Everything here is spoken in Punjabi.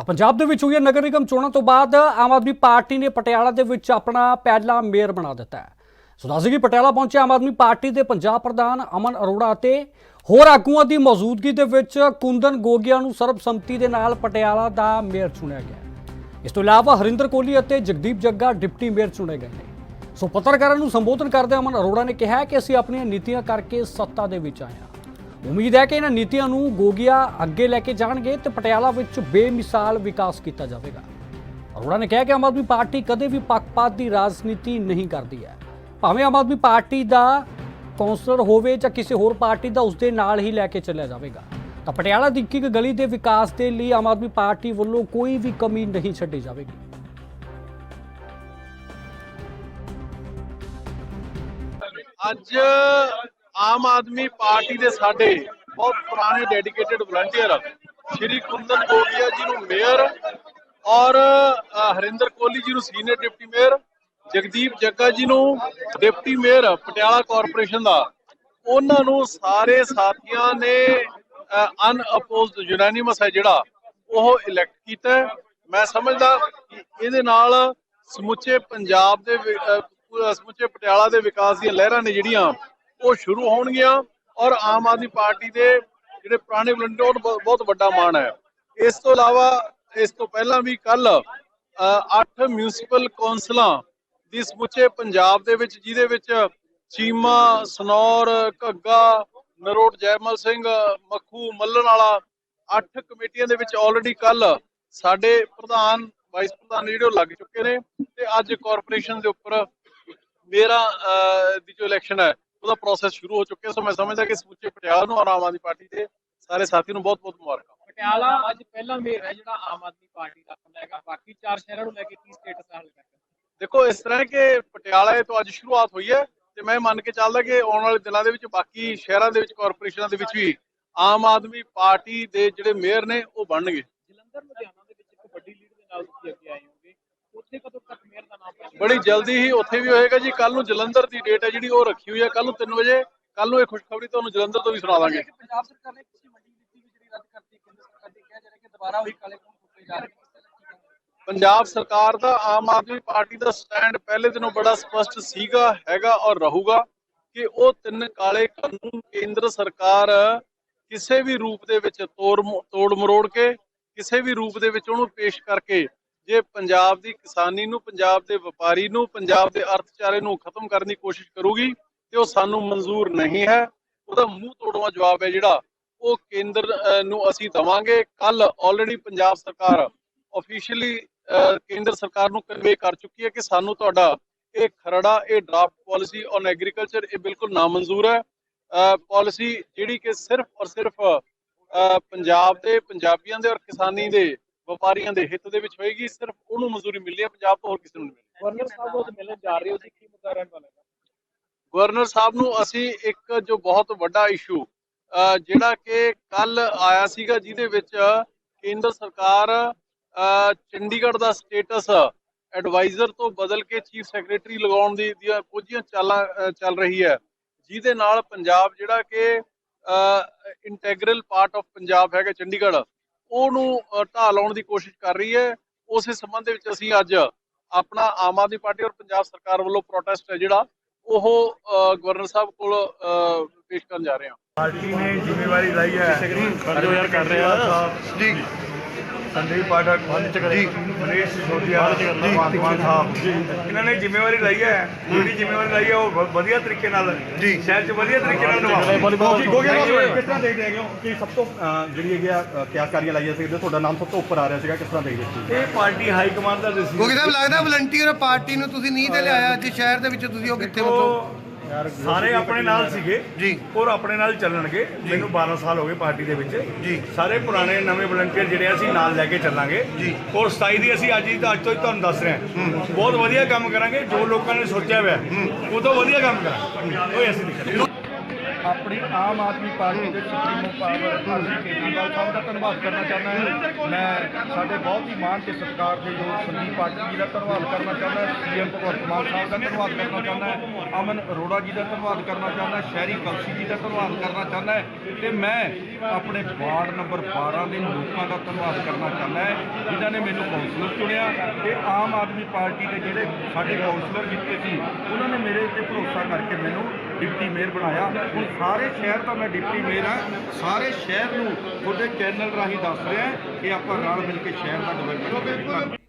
ਤਾਂ ਪੰਜਾਬ ਦੇ ਵਿੱਚ ਹੋਈਆਂ ਨਗਰ ਨਿਗਮ ਚੋਣਾਂ ਤੋਂ ਬਾਅਦ ਆਮ ਆਦਮੀ ਪਾਰਟੀ ਨੇ ਪਟਿਆਲਾ ਦੇ ਵਿੱਚ ਆਪਣਾ ਪਹਿਲਾ ਮੇਅਰ ਬਣਾ ਦਿੱਤਾ ਹੈ। ਸੋ ਦੱਸ ਕਿ ਪਟਿਆਲਾ ਪਹੁੰਚੇ ਆਮ ਆਦਮੀ ਪਾਰਟੀ ਦੇ ਪੰਜਾਬ ਪ੍ਰਧਾਨ ਅਮਨ ਅਰੋੜਾ ਅਤੇ ਹੋਰ ਆਗੂਆਂ ਦੀ ਮੌਜੂਦਗੀ ਦੇ ਵਿੱਚ ਕੁੰਦਨ ਗੋਗਿਆ ਨੂੰ ਸਰਬਸੰਮਤੀ ਦੇ ਨਾਲ ਪਟਿਆਲਾ ਦਾ ਮੇਅਰ ਚੁਣਿਆ ਗਿਆ ਇਸ ਤੋਂ ਇਲਾਵਾ ਹਰਿੰਦਰ ਕੋਹਲੀ ਅਤੇ ਜਗਦੀਪ ਜੱਗਾ ਡਿਪਟੀ ਮੇਅਰ ਚੁਣੇ ਗਏ ਨੇ। ਸੋ ਪੱਤਰਕਾਰਾਂ ਨੂੰ ਸੰਬੋਧਨ ਕਰਦੇ ਅਮਨ ਅਰੋੜਾ ਨੇ ਕਿਹਾ ਕਿ ਅਸੀਂ ਆਪਣੀਆਂ ਨੀਤੀਆਂ ਕਰਕੇ ਸੱਤਾ ਦੇ ਵਿੱਚ ਆਏ ਹਾਂ। ਉਮੀਦ ਹੈ ਕਿ ਇਹਨਾਂ ਨੀਤੀਆਂ ਨੂੰ ਗੋਗਿਆ ਅੱਗੇ ਲੈ ਕੇ ਜਾਣਗੇ ਤੇ ਪਟਿਆਲਾ ਵਿੱਚ ਬੇਮਿਸਾਲ ਵਿਕਾਸ ਕੀਤਾ ਜਾਵੇਗਾ। ਅਰੋੜਾ ਨੇ ਕਿਹਾ ਕਿ ਆਮ ਆਦਮੀ ਪਾਰਟੀ ਕਦੇ ਵੀ ਪੱਖਪਾਤ ਦੀ ਰਾਜਨੀਤੀ ਨਹੀਂ ਕਰਦੀ ਹੈ। ਭਾਵੇਂ ਆਮ ਆਦਮੀ ਪਾਰਟੀ ਦਾ ਕੌਂਸਲਰ ਹੋਵੇ ਜਾਂ ਕਿਸੇ ਹੋਰ ਪਾਰਟੀ ਦਾ ਉਸਦੇ ਨਾਲ ਹੀ ਲੈ ਕੇ ਚੱਲਿਆ ਜਾਵੇਗਾ। ਤਾਂ ਪਟਿਆਲਾ ਦੀ ਇੱਕ ਗਲੀ ਦੇ ਵਿਕਾਸ ਦੇ ਲਈ ਆਮ ਆਦਮੀ ਪਾਰਟੀ ਵੱਲੋਂ ਕੋਈ ਵੀ ਕਮੀ ਨਹੀਂ ਛੱਡੀ ਜਾਵੇਗੀ। ਅੱਜ ਆਮ ਆਦਮੀ ਪਾਰਟੀ ਦੇ ਸਾਡੇ ਬਹੁਤ ਪੁਰਾਣੇ ਡੈਡੀਕੇਟਿਡ ਵਲੰਟੀਅਰ ਸ਼੍ਰੀ ਕੁੰਦਨ ਗੋਗਿਆ ਜੀ ਨੂੰ ਮੇਅਰ ਔਰ ਹਰਿੰਦਰ ਕੋਹਲੀ ਜੀ ਨੂੰ senior deputy mayor Jagdeep Jagga ji ਨੂੰ ਡਿਪਟੀ ਮੇਅਰ ਪਟਿਆਲਾ ਕਾਰਪੋਰੇਸ਼ਨ ਦਾ। ਉਹਨਾਂ ਨੂੰ ਸਾਰੇ ਸਾਥੀਆਂ ਨੇ ਅਨਅਪੋਜ਼ਡ ਯੂਨੈਨਿਮਸ ਹੈ ਜਿਹੜਾ, ਉਹ ਇਲੈਕਟ ਕੀਤਾ ਮੈਂ ਸਮਝਦਾ ਇਹਦੇ ਨਾਲ ਸਮੁੱਚੇ ਪੰਜਾਬ ਦੇ ਸਮੁੱਚੇ ਪਟਿਆਲਾ ਦੇ ਵਿਕਾਸ ਦੀਆਂ ਲਹਿਰਾਂ ਨੇ ਜਿਹੜੀਆਂ ਉਹ ਸ਼ੁਰੂ ਹੋਣਗੀਆਂ ਔਰ ਆਮ ਆਦਮੀ ਪਾਰਟੀ ਦੇ ਜਿਹੜੇ ਪੁਰਾਣੇ ਵਲੰਟੀਅਰ, ਉਹ ਬਹੁਤ- ਵੱਡਾ ਮਾਣ ਹੈ। ਇਸ ਤੋਂ ਇਲਾਵਾ, ਇਸ ਤੋਂ ਪਹਿਲਾਂ ਵੀ ਕੱਲ ਅੱਠ ਮਿਊਨਿਸਪਲ ਕੌਂਸਲਾਂ ਦੀ ਸਮੁੱਚੇ ਪੰਜਾਬ ਦੇ ਵਿੱਚ, ਜਿਹਦੇ ਵਿੱਚ ਚੀਮਾ, ਸਨੌਰ, ਘੱਗਾ, ਨਰੋਟ, ਜੈਮਲ ਸਿੰਘ, ਮੱਖੂ, ਮੱਲਣ ਵਾਲਾ ਅੱਠ ਕਮੇਟੀਆਂ ਦੇ ਵਿੱਚ ਆਲਰੇਡੀ ਕੱਲ ਸਾਡੇ ਪ੍ਰਧਾਨ ਵਾਈਸ ਪ੍ਰਧਾਨ ਜਿਹੜੇ ਉਹ ਲੱਗ ਚੁੱਕੇ ਨੇ ਤੇ ਅੱਜ ਕਾਰਪੋਰੇਸ਼ਨ ਦੇ ਉੱਪਰ ਮੇਰਾ ਦੀ ਜੋ ਇਲੈਕਸ਼ਨ ਹੈ ਉਹਦਾ ਪ੍ਰੋਸੈਸ ਸ਼ੁਰੂ ਹੋ ਚੁੱਕਿਆ ਸੋ ਮੈਂ ਸਮਝਦਾ ਕਿ ਸਮੁੱਚੇ ਪਟਿਆਲਾ ਨੂੰ ਔਰ ਆਮ ਆਦਮੀ ਪਾਰਟੀ ਦੇ ਸਾਰੇ ਸਾਥੀ ਨੂੰ ਬਹੁਤ ਬਹੁਤ ਮੁਬਾਰਕਾਂ। ਪਟਿਆਲਾ ਅੱਜ ਪਹਿਲਾ ਮੇਅਰ ਹੈ ਜਿਹੜਾ ਆਮ ਆਦਮੀ ਪਾਰਟੀ ਦਾ ਹੈਗਾ। ਬਾਕੀ ਚਾਰ ਸ਼ਹਿਰਾਂ ਨੂੰ ਲੈ ਕੇ ਕੀ ਸਟੇਟਸ ਹੈ ਹਾਲੇ ਤੱਕ? ਦੇਖੋ ਇਸ ਤਰ੍ਹਾਂ ਹੈ ਕਿ ਪਟਿਆਲਾ ਤੋਂ ਅੱਜ ਸ਼ੁਰੂਆਤ ਹੋਈ ਹੈ ਤੇ ਮੈਂ ਮੰਨ ਕੇ ਚੱਲਦਾ ਕਿ ਆਉਣ ਵਾਲੇ ਦਿਨਾਂ ਦੇ ਵਿੱਚ ਬਾਕੀ ਸ਼ਹਿਰਾਂ ਦੇ ਵਿੱਚ ਕਾਰਪੋਰੇਸ਼ਨਾਂ ਦੇ ਵਿੱਚ ਵੀ ਆਮ ਆਦਮੀ ਪਾਰਟੀ ਦੇ ਜਿਹੜੇ ਮੇਅਰ ਨੇ ਉਹ ਬਣਨਗੇ। ਜਲੰਧਰ ਲੁਧਿਆਣਾ ਦੇ ਵਿੱਚ ਇੱਕ ਵੱਡੀ ਲੀਡ ਦੇ ਨਾਲ ਤੁਸੀਂ ਅੱਗੇ ਆਏ ਹੋਗੇ ਉੱਥੇ ਕਦੋਂ ਤੱਕ ਮੇਅਰ ਦਾ ਬੜੀ ਜਲਦੀ ਹੀ ਉੱਥੇ ਵੀ ਹੋਏਗਾ ਜੀ। ਕੱਲ ਨੂੰ ਜਲੰਧਰ ਦੀ ਡੇਟ ਹੈ ਜਿਹੜੀ ਉਹ ਰੱਖੀ ਹੋਈ ਹੈ। ਕੱਲ ਨੂੰ 3 ਵਜੇ ਕੱਲ ਨੂੰ ਇਹ ਖੁਸ਼ਖਬਰੀ ਤੁਹਾਨੂੰ ਜਲੰਧਰ ਤੋਂ ਵੀ ਸੁਣਾ ਦਾਂਗੇ। ਪੰਜਾਬ ਸਰਕਾਰ ਨੇ ਕਿਸੇ ਮੰਡੀ ਨੀਤੀ ਵੀ ਜਿਹੜੀ ਰੱਦ ਕਰਤੀ ਕੇਂਦਰ ਸਰਕਾਰ ਦੀ ਕਿਹਾ ਜਾ ਰਿਹਾ ਕਿ ਦੁਬਾਰਾ ਉਹੀ ਕਾਲੇ ਕੋਲ ਫੁੱਟੇ ਜਾ ਰਹੇ ਨੇ। ਪੰਜਾਬ ਸਰਕਾਰ ਦਾ ਆਮ ਆਦਮੀ ਪਾਰਟੀ ਦਾ ਸਟੈਂਡ ਪਹਿਲੇ ਦਿਨੋਂ ਬੜਾ ਸਪਸ਼ਟ ਸੀਗਾ ਹੈਗਾ ਔਰ ਰਹੂਗਾ ਕਿ ਉਹ ਤਿੰਨ ਕਾਲੇ ਕਾਨੂੰਨ ਕੇਂਦਰ ਸਰਕਾਰ ਕਿਸੇ ਵੀ ਰੂਪ ਦੇ ਵਿੱਚ ਤੋੜ ਮਰੋੜ ਕੇ ਕਿਸੇ ਵੀ ਰੂਪ ਦੇ ਵਿੱਚ ਉਹਨੂੰ ਪੇਸ਼ ਕਰਕੇ ਜੇ ਪੰਜਾਬ ਦੀ ਕਿਸਾਨੀ ਨੂੰ ਪੰਜਾਬ ਦੇ ਵਪਾਰੀ ਨੂੰ ਪੰਜਾਬ ਦੇ ਅਰਥਚਾਰੇ ਨੂੰ ਖਤਮ ਕਰਨ ਦੀ ਕੋਸ਼ਿਸ਼ ਕਰੂਗੀ ਤੇ ਉਹ ਸਾਨੂੰ ਮਨਜ਼ੂਰ ਨਹੀਂ ਹੈ ਉਹਦਾ ਮੂੰਹ ਤੋੜਵਾ ਜਵਾਬ ਹੈ ਜਿਹੜਾ ਉਹ ਕੇਂਦਰ ਅਹ, ਨੂੰ ਅਸੀਂ ਦਵਾਂਗੇ। ਕੱਲ ਆਲਰੇਡੀ ਪੰਜਾਬ ਸਰਕਾਰ ਆਫੀਸ਼ੀਅਲੀ ਕੇਂਦਰ ਸਰਕਾਰ ਨੂੰ ਕਨਵੇ ਕਰ ਚੁੱਕੀ ਹੈ ਕਿ ਸਾਨੂੰ ਤੁਹਾਡਾ ਇਹ ਖਰੜਾ ਇਹ ਡਰਾਫਟ ਪਾਲਿਸੀ ਔਨ ਐਗਰੀਕਲਚਰ ਇਹ ਬਿਲਕੁਲ ਨਾਮਨਜ਼ੂਰ ਹੈ। ਪਾਲਿਸੀ ਜਿਹੜੀ ਕਿ ਸਿਰਫ ਔਰ ਸਿਰਫ ਪੰਜਾਬ ਦੇ ਪੰਜਾਬੀਆਂ ਦੇ ਔਰ ਕਿਸਾਨੀ ਦੇ ਵਪਾਰੀਆਂ ਦੇ ਹਿੱਤ ਦੇ ਵਿੱਚ ਹੋਏਗੀ ਸਿਰਫ ਉਹਨੂੰ ਮਨਜ਼ੂਰੀ ਮਿਲੀ ਹੈ ਪੰਜਾਬ ਤੋਂ ਹੋਰ ਕਿਸੇ ਨੂੰ ਨਹੀਂ ਮਿਲੀ ਗਵਰਨਰ ਸਾਹਿਬ ਨੂੰ ਮਿਲਣ ਜਾ ਰਹੇ ਹੋ ਜੀ ਕੀ ਮੁੱਦਾ ਰਹਿਣ ਵਾਲਾ ਗਵਰਨਰ ਸਾਹਿਬ ਨੂੰ ਅਸੀਂ ਇੱਕ ਜੋ ਬਹੁਤ ਵੱਡਾ ਇਸ਼ੂ ਜਿਹੜਾ ਕਿ ਕੱਲ ਆਇਆ ਸੀਗਾ ਜਿਹਦੇ ਵਿੱਚ ਕੇਂਦਰ ਸਰਕਾਰ ਚੰਡੀਗੜ੍ਹ ਦਾ ਸਟੇਟਸ ਐਡਵਾਈਜ਼ਰ ਤੋਂ ਬਦਲ ਕੇ ਚੀਫ ਸੈਕਟਰੀ ਲਗਾਉਣ ਦੀ ਦੀਆਂ ਕੁਝੀਆਂ ਚਾਲਾਂ ਚੱਲ ਰਹੀ ਹੈ। ਜਿਹਦੇ ਨਾਲ ਪੰਜਾਬ ਜਿਹੜਾ ਕਿ ਇੰਟੈਗਰਲ ਪਾਰਟ ਆਫ ਪੰਜਾਬ ਹੈਗਾ ਚੰਡੀਗੜ੍ਹ। ਉਹਨੂੰ ਢਾਹ ਲਾਉਣ ਦੀ ਕੋਸ਼ਿਸ਼ ਕਰ ਰਹੀ ਹੈ। ਉਸੇ ਸੰਬੰਧ ਦੇ ਵਿੱਚ ਅਸੀਂ ਅੱਜ ਆਪਣਾ ਆਮ ਆਦਮੀ ਪਾਰਟੀ ਔਰ ਪੰਜਾਬ ਸਰਕਾਰ ਵੱਲੋਂ ਪ੍ਰੋਟੈਸਟ ਹੈ ਜਿਹੜਾ ਉਹ ਗਵਰਨਰ ਸਾਹਿਬ ਕੋਲ ਪੇਸ਼ ਕਰਨ ਜਾ ਰਹੇ ਹਾਂ। ਪਾਰਟੀ ਨੇ ਜ਼ਿੰਮੇਵਾਰੀ ਲਈ ਹੈ। ਜੋ ਯਾਰ ਕਰ ਰਿਹਾ ਜੀ। ਸੰਦੀਪ ਪਾਠਕ ਜੀ। ਮਨੀਸ਼ ਸਿਸੋਦੀਆ ਜੀ। ਮਾਨ ਸਾਹਿਬ। ਇਹਨਾਂ ਨੇ ਜ਼ਿੰਮੇਵਾਰੀ ਲਈ ਹੈ। ਜਿਹੜੀ ਜ਼ਿੰਮੇਵਾਰੀ ਲਈ ਹੈ ਉਹ ਵਧੀਆ ਤਰੀਕੇ ਨਾਲ ਜੀ। ਸ਼ਹਿਰ 'ਚ ਵਧੀਆ ਤਰੀਕੇ ਨਾਲ ਨਿਭਾਓ। ਗੋਗਿਆ ਕਿਸ ਤਰ੍ਹਾਂ ਦੇਖਦੇ ਹੋ ਕਿ ਸਭ ਤੋਂ ਜਿਹੜੀ ਹੈਗੀ ਆ ਅਹ, ਕਿਆਸਕਾਰੀਆਂ ਲਾਈਆਂ ਸੀ ਤੁਹਾਡਾ ਨਾਮ ਸਭ ਤੋਂ ਉੱਪਰ ਆ ਰਿਹਾ ਸੀਗਾ ਕਿਸ ਤਰ੍ਹਾਂ ਦੇਖਦੇ ਸੀ ਇਹ ਪਾਰਟੀ ਹਾਈ ਕਮਾਂਡ ਦਾ ਡਿਸੀਜਨ ਗੋਗੀ ਸਾਹਿਬ ਲੱਗਦਾ ਵਲੰਟੀਅਰ ਪਾਰਟੀ ਨੂੰ ਤੁਸੀਂ ਨੀਂਹ ਤੇ ਲਿਆਇਆ ਅੱਜ ਸ਼ਹਿਰ ਦੇ ਵਿੱਚ ਤੁਸੀਂ ਉਹ ਕਿੱਥੇ ਮਤਲਬ ਸਾਰੇ ਆਪਣੇ ਨਾਲ ਸੀਗੇ ਜੀ। ਔਰ ਆਪਣੇ ਨਾਲ ਚੱਲਣਗੇ। ਮੈਨੂੰ 12 ਸਾਲ ਹੋ ਗਏ ਪਾਰਟੀ ਦੇ ਵਿੱਚ। ਜੀ। ਸਾਰੇ ਪੁਰਾਣੇ ਨਵੇਂ ਵਲੰਟੀਅਰ ਜਿਹੜੇ ਅਸੀਂ ਨਾਲ ਲੈ ਕੇ ਚੱਲਾਂਗੇ। ਜੀ। ਔਰ 27 ਦੀ ਅਸੀਂ ਅੱਜ ਹੀ ਅੱਜ ਤੋਂ ਹੀ ਤੁਹਾਨੂੰ ਦੱਸ ਰਹੇ ਹਾਂ। ਬਹੁਤ ਵਧੀਆ ਕੰਮ ਕਰਾਂਗੇ। ਜੋ ਲੋਕਾਂ ਨੇ ਸੋਚਿਆ ਹੋਇਆ ਹੈ, ਉਹ ਤੋਂ ਵਧੀਆ ਕੰਮ ਕਰਾਂਗੇ। ਉਹ ਅਸੀਂ ਦਿਖਾਂਗੇ ਆਪਣੀ ਆਮ ਆਦਮੀ ਪਾਰਟੀ ਦੇ ਸੁਪਰੀਮੋ ਪਾਵਰ ਅਰਵਿੰਦ ਕੇਜਰੀਵਾਲ ਸਾਹਿਬ ਦਾ ਧੰਨਵਾਦ ਕਰਨਾ ਚਾਹੁੰਦਾ ਹਾਂ। ਮੈਂ ਸਾਡੇ ਬਹੁਤ ਹੀ ਮਾਣ ਤੇ ਸਤਿਕਾਰ ਦੇ ਜੋ ਸੰਦੀਪ ਪਾਟਿਲ ਜੀ ਦਾ ਧੰਨਵਾਦ ਕਰਨਾ ਚਾਹੁੰਦਾ ਸੀਐਮ ਭਗਵੰਤ ਮਾਨ ਸਾਹਿਬ ਦਾ ਧੰਨਵਾਦ ਕਰਨਾ ਚਾਹੁੰਦਾ ਅਮਨ ਅਰੋੜਾ ਜੀ ਦਾ ਧੰਨਵਾਦ ਕਰਨਾ ਚਾਹੁੰਦਾ ਸ਼ਹਿਰੀ ਕਲਸੀ ਜੀ ਦਾ ਧੰਨਵਾਦ ਕਰਨਾ ਚਾਹੁੰਦਾ ਹੈ। ਤੇ ਮੈਂ ਆਪਣੇ ਵਾਰਡ ਨੰਬਰ 12 ਦੇ ਲੋਕਾਂ ਦਾ ਧੰਨਵਾਦ ਕਰਨਾ ਚਾਹੁੰਦਾ ਹੈ। ਜਿਨ੍ਹਾਂ ਨੇ ਮੈਨੂੰ ਕੌਂਸਲਰ ਚੁਣਿਆ ਤੇ ਆਮ ਆਦਮੀ ਪਾਰਟੀ ਦੇ ਜਿਹੜੇ ਸਾਡੇ ਕੌਂਸਲਰ ਜਿੱਤੇ ਸੀ, ਉਹਨਾਂ ਨੇ ਮੇਰੇ 'ਤੇ ਭਰੋਸਾ ਕਰਕੇ ਮੈਨੂੰ ਡਿਪਟੀ ਮੇਅਰ ਬਣਾਇਆ। ਹੁਣ ਸਾਰੇ ਸ਼ਹਿਰ ਦਾ ਮੈਂ ਡਿਪਟੀ ਮੇਅਰ ਹਾਂ। ਸਾਰੇ ਸ਼ਹਿਰ ਨੂੰ ਤੁਹਾਡੇ ਚੈਨਲ ਰਾਹੀਂ ਦੱਸ ਰਿਹਾ ਕਿ ਆਪਾਂ ਰਲ ਮਿਲ ਕੇ ਸ਼ਹਿਰ ਦਾ ਡਿਵੈਲਪਮੈਂਟ ਕਰਾਂਗੇ